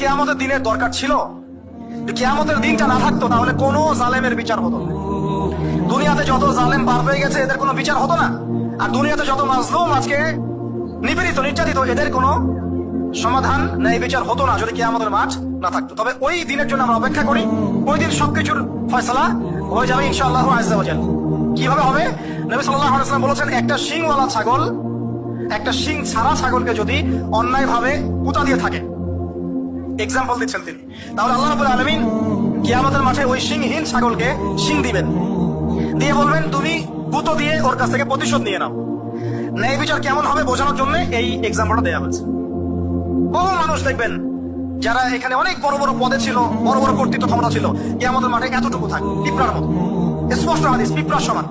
কেয়ামতের দিনের দরকার ছিল কেয়ামতের দিনটা না থাকতো, তাহলে কোনো জালেমের বিচার হতো না। দুনিয়াতে যত জালেম বার হয়ে গেছে, এদের কোনো বিচার হতো না। আর দুনিয়াতে যত মাজলুম আজকে নিপীড়িত, নির্যাতিত, এদের কোনো সমাধান ন্যায় বিচার হতো না, যদি কেয়ামতের মাঠ না থাকতো। তবে ওই দিনের জন্য আমরা অপেক্ষা করি, ওই দিন সবকিছুর ফয়সলা হয়ে যাবে, ইনশাআল্লাহ আজাল কীভাবে হবে? নবী আলাইহি বলেছেন, একটা শিংওয়ালা ছাগল, একটা শিং ছাড়া ছাগলকে যদি অন্যায় ভাবে পুতা দিয়ে থাকে এক্সাম্পল দিচ্ছেন তিনি। তাহলে আল্লাহ রাব্বুল আলামিন কিয়ামতের মাঠে ওই শিংহীন ছাগলকে শিং দিবেন। দিয়ে বলবেন, তুমি গুতো দিয়ে ওর কাছ থেকে প্রতিশোধ নিয়ে নাও। ন্যায় বিচার কেমন হবে বোঝানোর জন্য এই এক্সাম্পলটা দেওয়া হয়েছে। বহু মানুষ দেখবেন, যারা এখানে অনেক বড় বড় পদে ছিল, বড় বড় কর্তৃত্ব ক্ষমতা ছিল, কিয়ামতের মাঠে এতটুকু থাকে, পিঁপড়ার মতো। স্পষ্ট হাদিস, পিঁপড়ার সমান।